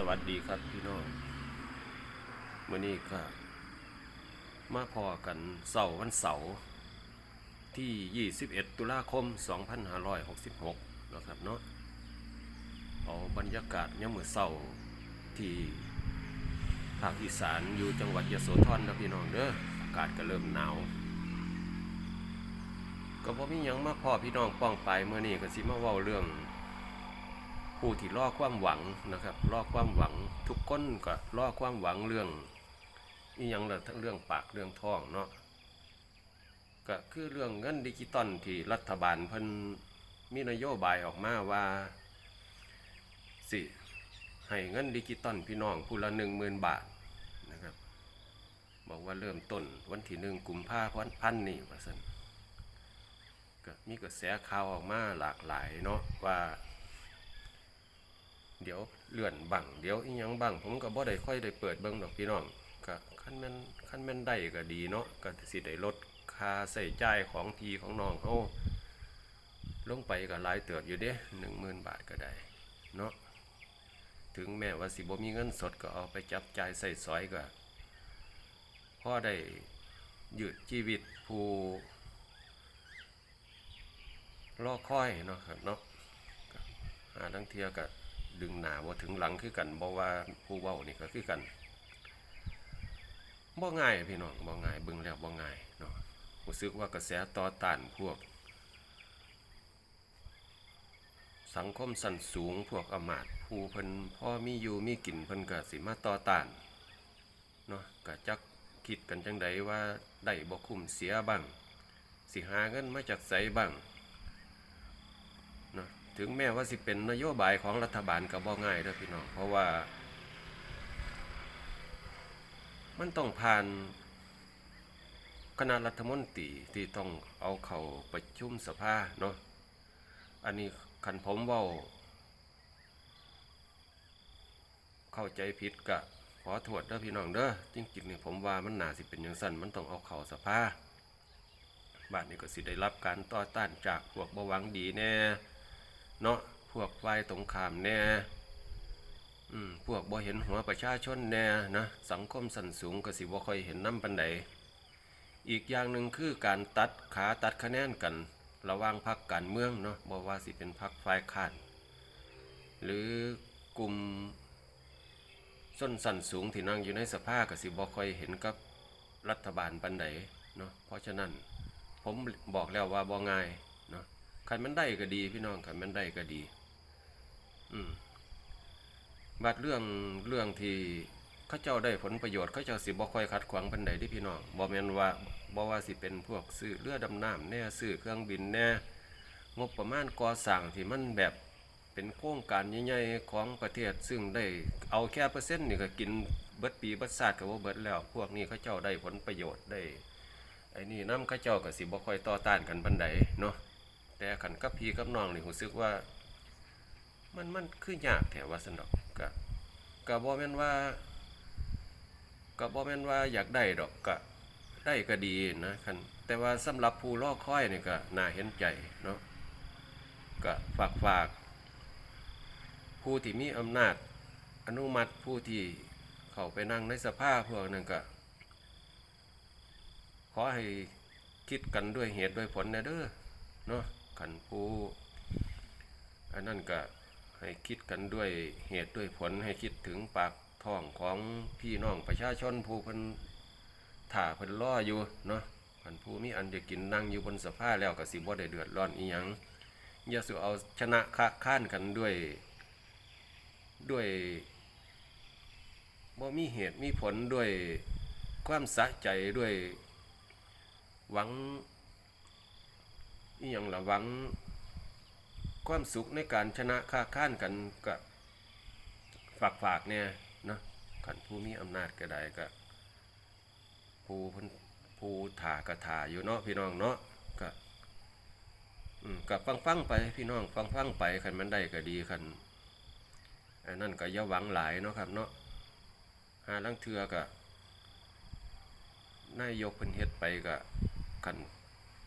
สวัสดีครับพี่น้องวันนี้ก็มาพอกันเสาร์วันเสาร์ที่ 21 ตุลาคม 2566 นะครับเนาะเอาบรรยากาศยามมือเสาร์ที่ภาคอีสานอยู่จังหวัดยโสธรนะพี่น้องเด้ออากาศก็เริ่มหนาว ก็บ่มียังมาพอพี่น้องป้องไปเมื่อนี้ก็สิมาเว้าเรื่อง ผู้ที่รอความหวังนะครับรอความหวังทุกคนก็รอความหวังเรื่องอีหยังละทั้งเรื่องปากเรื่องท้องเนาะก็คือเรื่องเงินดิจิตอลที่รัฐบาลเพิ่นมีนโยบายออกมาว่าสิให้เงินดิจิตอลพี่น้องผู้ละหนึ่งหมื่นบาทนะครับบอกว่าเริ่มต้นวันที่หนึ่งกุมภาพันธ์พันนี่ว่าสันก็มีกระแสข่าวออกมาหลากหลายเนาะว่า เดี๋ยวเลื่อนบังเดี๋ยวอีหยังบังผมก็บ่ได้ค่อยได้เปิดเบิ่งดอกพี่น้องก็คันแม่นคันแม่นได้ก็ดีเนาะก็สิได้ลดค่าใช้จ่ายของพีของน้องเฮาลงไปก็หลายเติบอยู่เด้10,000บาทก็ได้เนาะถึงแม้ว่าสิบ่มีเงินสดก็เอาไปจับจ่ายใส่สอยก็พอได้ยืดชีวิตผู้รอคอยเนาะครับเนาะหาทั้งเทียก็ ดึงหนาว่าถึงหลังคือกันบอกว่าผู้เว้านี่ก็คือกันบ่ง่ายพี่น้องบ่ง่ายเบิ่งแล้วบ่ง่ายเนาะรู้สึกว่ากระแสต่อต้านพวก สังคมสั้นสูงพวกอมาตผู้เพิ่นพ่อมีอยู่มีกินเพิ่นก็สิมาต่อต้านเนาะก็จักคิดกันจังใดว่าได้บ่คุ้มเสียบ้างสิหาเงินมาจากไสบ้าง ถึงแม้ว่าสิเป็นนโยบายของรัฐบาลก็บ่ง่ายด้อพี่น้องเพราะว่า มันต้องผ่านคณะรัฐมนตรีที่ต้องเอาเข้าประชุมสภาเนาะอันนี้คันผมเว้าเข้าใจผิดกะขอโทษเด้อพี่น้องเด้อจริงๆนี่ยผมว่ามันหนาสิเป็นอย่างสั้นมันต้องเอาเข้าสภาบ้านนี้ก็สิได้รับการต่อต้านจากพวกบ่หวังดีแน่ เนาะพวกฝ่ายตรงขามแน่อืมพวกบ่เห็นหัวประชาชนแน่นะสังคมสันสูงก็สิบ่ค่อยเห็นน้ำปันใดอีกอย่างหนึ่งคือการตัดขาตัดคะแนนกัน ระหว่างพรรคการเมืองเนาะบ่ว่าสิเป็นพรรคฝ่ายค้านหรือกลุ่มส้นสันสูงที่นั่งอยู่ในสภาก็สิบ่ค่อยเห็นกับรัฐบาลปันใดเนาะเพราะฉะนั้นผมบอกแล้วว่าบ่ง่าย ขันมันได้ก็ดีพี่น้องขันมันได้ก็ดี อืมบัดเรื่องเรื่องที่เขาเจ้าได้ผลประโยชน์เขาเจ้าสิบ่ค่อยขัดขวางปันใดที่พี่น้องบ่แม่นว่าบ่ว่าสิเป็นพวกซื้อเรือดำน้ำแน่ซื้อเครื่องบินแน่งบประมาณก่อสร้างที่มันแบบเป็นโครงการใหญ่ๆของประเทศ ซึ่งได้เอาแค่เปอร์เซ็นต์นี่ก็กินเบิดปีเบิดชาสติก็บ่เบิดแล้ว พวกนี้เขาเจ้าได้ผลประโยชน์ได้ไอ้นี่น้ำเขาเจ้าก็สิบ่ค่อยต่อต้านกันปานใดเนาะ แต่ขันกับพี่กับน้องนี่รู้สึกว่า มันมันคือยากแถวว่าสนดอกกะกะบ่แม่นว่ากะบ่แม่นว่าอยากได้ดอกกะได้ก็ดีนะคันแต่ว่าสำหรับผู้รอคอยนี่ก็น่าเห็นใจเนาะก็ฝากฝาก ผู้ที่มีอำนาจ อนุมัติผู้ที่เข้าไปนั่งในสภาพวกนั้นก็ขอให้คิดกันด้วยเหตุด้วยผลนะเด้อเนาะ ขันผู้อันนั้นก็ให้คิดกันด้วยเหตุด้วยผลให้คิดถึงปากท้องของพี่น้องประชาชนผู้พิ่นถ่าเพิ่นล่ออยู่เนาะขันผู้มีอันจะกินนั่งอยู่บนสภาแล้วก็สิบ่ได้เดือดร้อนอีหยังอย่าสิเอาชนะคะข้านกันด้วยด้วยบ่มีเหตุมีผลด้วยความสะใจด้วยหวัง อีหยังระวังความสุขในการชนะค้าข้านกันก็ฝากฝากเนี่ยนะขันผู้มีอำนาจก็ได้ก็ผู้พผู้ถากระถ่าอยู่เนาะพี่น้องเนาะก็อืมกับฟังฟังไปพี่น้องฟังฟังไปขันมันได้ก็ดีขันอันนั้นก็ย่าหวังหลายเนาะครับเนาะหาลังเทือก็นายกเพิ่นเฮ็ดไปก็ขัน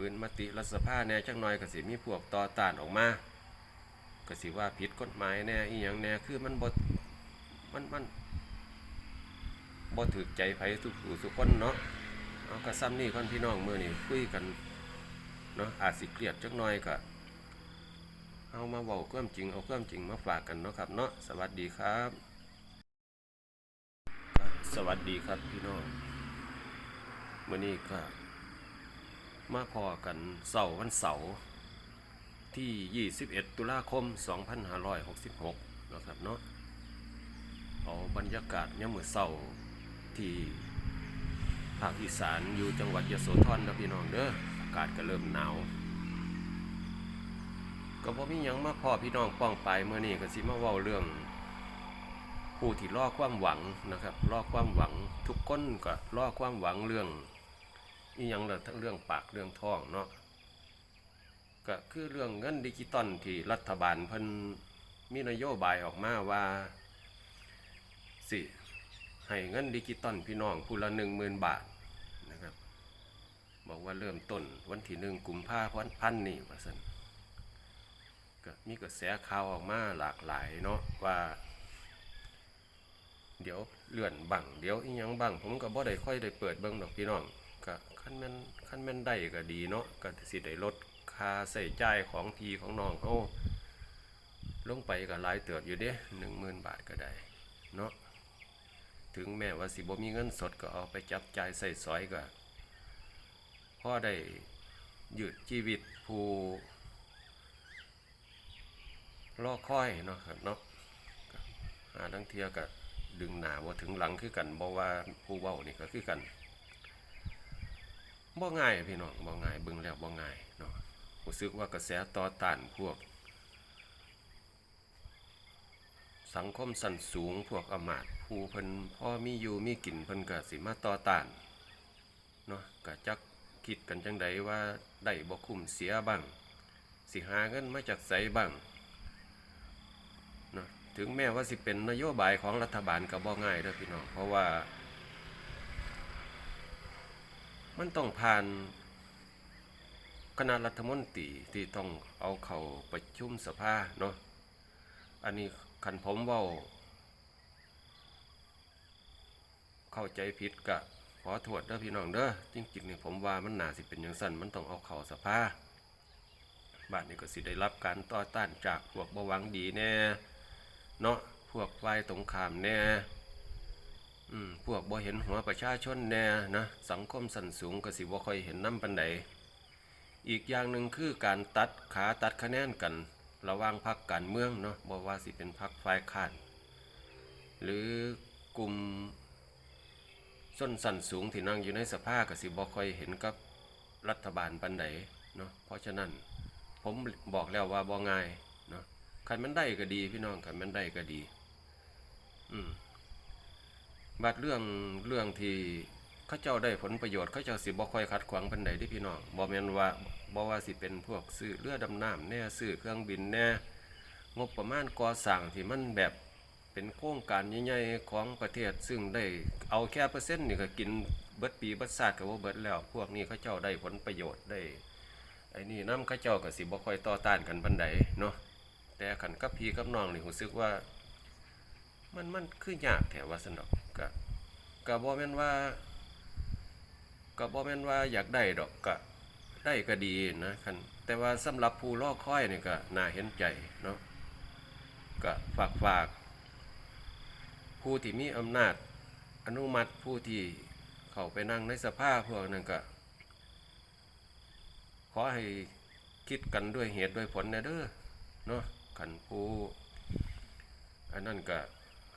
ปืนมติรัฐสภาแน่จักหน่อยก็สิมีพวกต่อต้านออกมาก็สิว่าผิดกฎหมายแน่อีหยังแน่คือมันบ่มันมันบ่ถูกใจไผทุกผู้ทุกคนเนาะเอาก็ซ้ำนี่คนพี่น้องมื้อนี้คุยกันเนาะอาจสิเครียดจักหน่อยก็เอามาเว้าความจริงเอาความจริงมาฝากกันเนาะครับเนาะสวัสดีครับ สวัสดีครับพี่น้องมื้อนี้ก็ มาพอกันเสาร์วันเสาร์ที่ 21 ตุลาคม 2566 นะครับเนาะเอาบรรยากาศเนี่ยามมือเศร้าที่ภาคอีสานอยู่จังหวัดยโสธรนะพี่น้องเด้ออากาศก็เริ่มหนาวก็บ่มีหยังมาพอพี่น้องป้องไปเมื่อนี้ก็สิมาเว้าเรื่อง ผู้ที่รอความหวังนะครับรอความหวังทุกคนก็รอความหวังเรื่อง อีหยังล่ะทั้งเรื่องปากเรื่องท้องเนาะก็คือเรื่องเงินดิจิตอลที่รัฐบาลเพิ่นมีนโยบายออกมาว่าสิให้เงินดิจิตอลพี่น้องผู้ละหนึ่งหมื่นบาทนะครับ บอกว่าเริ่มต้นวันที่หนึ่งกุมภาพันธ์พันนี่ว่าสันก็มีกระแสข่าวออกมาหลากหลายเนาะว่า เดี๋ยวเลื่อนบังเดี๋ยวอีหยังบังผมก็บ่ได้ค่อยได้เปิดเบิ่งดอกพี่น้อง ก็ขั้นแม่นขั้นแม่นได้ก็ดีเนาะก็สิได้ลดค่าใช้จ่ายของพีของน้องเฮาลงไปก็หลายเติบอยู่เด้หนึ่งหมื่นบาทก็ได้เนาะถึงแม้ว่าสิบ่มีเงินสดก็เอาไปจับจ่ายใส่สอยก็พอได้ยืดชีวิตผู้รอคอยเนาะครับเนาะหาทั้งเทียก็ดึงหนาว่าถึงหลังคือกันบ่ว่าผู้เว้านี่ก็คือกัน บ่ง่ายพี่น้องบ่ง่ายเบิ่งแล้วบ่ง่ายเนาะรู้สึกว่ากระแสต่อต้านพวก สังคมสันสูงพวกอมาตผู้เพิ่นพ่อมีอยู่มีกินเพิ่นก็สิมาต่อต้านเนาะก็จักคิดกันจังใดว่าได้บ่คุ้มเสียบ้างสิหาเงินมาจากไสบ้างเนาะถึงแม้ว่าสิเป็นนโยบายของรัฐบาลก็บ่ง่ายเด้อพี่น้องเพราะว่า มันต้องผ่านคณะรัฐมนตรีที่ต้องเอาเข้าประชุมสภาเนาะ อันนี้คันผมเว่าเข้าใจผิดกะขอโทษเด้อพี่น้องเด้อจริงๆนี่ผมว่ามันน่าสิเป็นอย่างสั้นมันต้องเอาเข้าสภาบ้านนี้ก็สิได้รับการต่อต้านจากพวกบหวังดีแน่ เนาะพวกฝ่ายตรงขามแน่ อืมพวกบ่เห็นหัวประชาชนแน่นะสังคมสันสูงก็สิบ่ค่อยเห็นน้ำปันใดอีกอย่างหนึ่งคือการตัดขาตัดคะแนนกัน ระว่างพรรคการเมืองเนาะบ่ว่าสิเป็นพรรคฝ่ายค้านหรือกลุ่มส้นสันสูงที่นั่งอยู่ในสภาก็สิบ่ค่อยเห็นกับรัฐบาลปันใดเนาะเพราะฉะนั้นผมบอกแล้วว่าบ่ง่ายเนาะคันมันได้ก็ดีพี่น้องคันมันได้ก็ดี อืม บัดเรื่องเรื่องที่เขาเจ้าได้ผลประโยชน์เขาเจ้าสิบ่ค่อยขัดขวางปันใดที่พี่น้องบ่แม่นว่าบ่ว่าสิเป็นพวกซื้อเรือดำน้ำแน่ซื้อเครื่องบินแน่งบประมาณก่อสร้างที่มันแบบเป็นโครงการใหญ่ๆของประเทศ ซึ่งได้เอาแค่เปอร์เซ็นต์นี่ก็กินเบิดปีเบิดชาสติก็บ่เบิดแล้ว พวกนี้เขาเจ้าได้ผลประโยชน์ได้ไอ้นี่น้ำเขาเจ้าก็สิบ่ค่อยต่อต้านกันปานใดเนาะแต่ขันกับพี่กับน้องนี่รู้สึกว่า มันมันคือยากแถวว่าสนดอก ก็ก็บ่แม่นว่าก็บ่แม่นว่าอยากได้ดอกก็ได้ก็ดีนะคันแต่ว่าสำหรับผู้รอค่อยนี่ก็น่าเห็นใจเนาะก็ฝากฝาก ผู้ที่มีอำนาจอนุมัติผู้ที่เข้าไปนั่งในสภาพวกนั้นก็ขอให้คิดกันด้วยเหตุด้วยผลนะเด้อเนาะคันผู้อันนั้นก็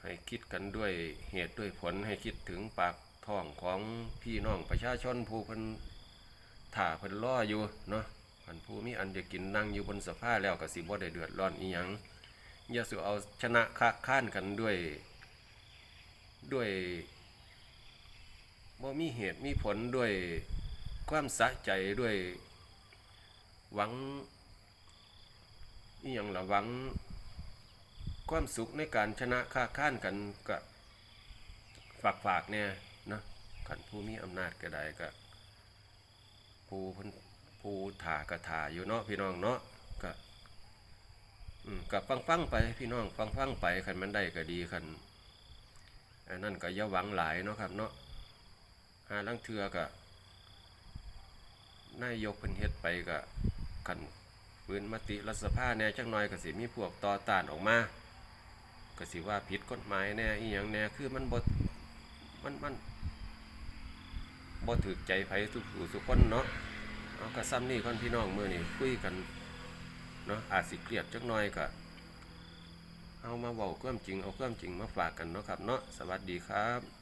ให้คิดกันด้วยเหตุด้วยผลให้คิดถึงปากท้องของพี่น้องประชาชนผู้พิ่นถ่าพิ่นล่ออยู่เนาะอันผู้มีอันจะกินนั่งอยู่บนสภาแล้วก็สิบ่ได้เดือดร้อนอีหยังอย่าสิเอาชนะค้าค้านกันด้วย ด้วยบ่มีเหตุมีผลด้วยความสะใจด้วยหวังอีหยังละหวัง ความสุขในการชนะค้าค้านกันก็ฝากฝากเนี่ยนะขันผู้มีอำนาจก็ได้ก็ผู้เพิ่นผู้ถากระถ่าอยู่เนาะพี่น้องเนาะก็กับฟังฟังไปพี่น้องฟังฟังไปขันมันได้ก็ดีขันอันนั้นก็ย่าหวังหลายเนาะครับเนาะหาลังเทือก็นายยกเพิ่นเฮ็ดไปก็คันปืนมติรัฐสภาแน่จักหน่อยก็สิมีพวกต่อต้านออกมา ก็สิว่าผิดกฎหมายแน่อีหยังแน่คือมันบดมันมันบดถึกใจไผทุกผู้ทุกคนเนาะเอากระซ้ำนี่คนพี่น้องมือนี่คุยกันเนาะอาจสิเครียดจักหน่อยก็เอามาเว้าความจริงเอาความจริงมาฝากกันเนาะครับเนาะสวัสดีครับ